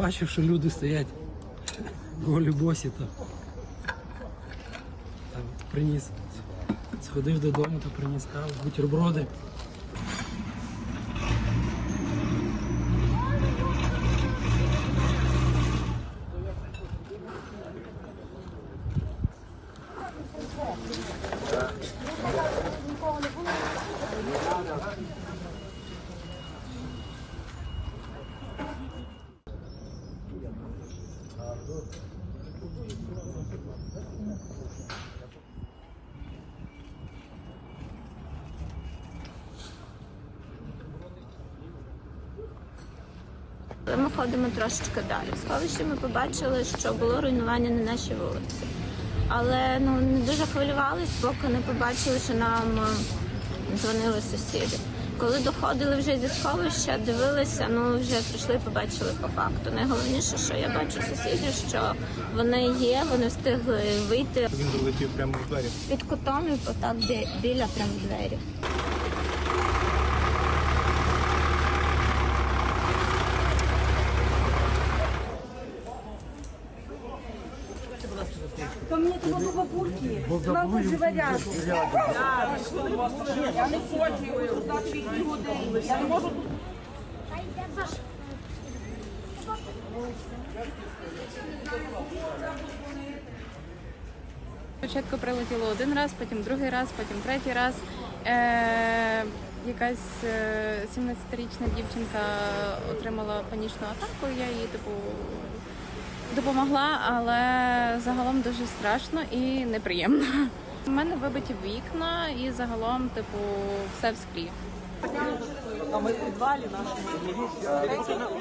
побачив, що люди стоять голі босі, то там, приніс. Сходив додому, то приніс каву, бутерброди. Ми ходимо трошечки далі. В ми побачили, що було руйнування на нашій вулиці. Але ну не дуже хвилювались, поки не побачили, що нам е, дзвонили сусіди. Коли доходили вже зі сховища, дивилися, ну вже прийшли, побачили по факту. Найголовніше, що я бачу сусідів, що вони є, вони встигли вийти Він залетів прямо в двері. під кутом і отак бі- біля прямо двері. Ко мне туда до бабульки. Вона живе рядом. Я не хочу здати від людей. Я не можу тут. Спочатку прилетіло один раз, потім другий раз, потім третій раз. Е, якась е, 17-річна дівчинка отримала панічну атаку. Я їй типу допомогла, але загалом дуже страшно і неприємно. У мене вибиті вікна і загалом, типу, все в склі. А ми в підвалі нашому.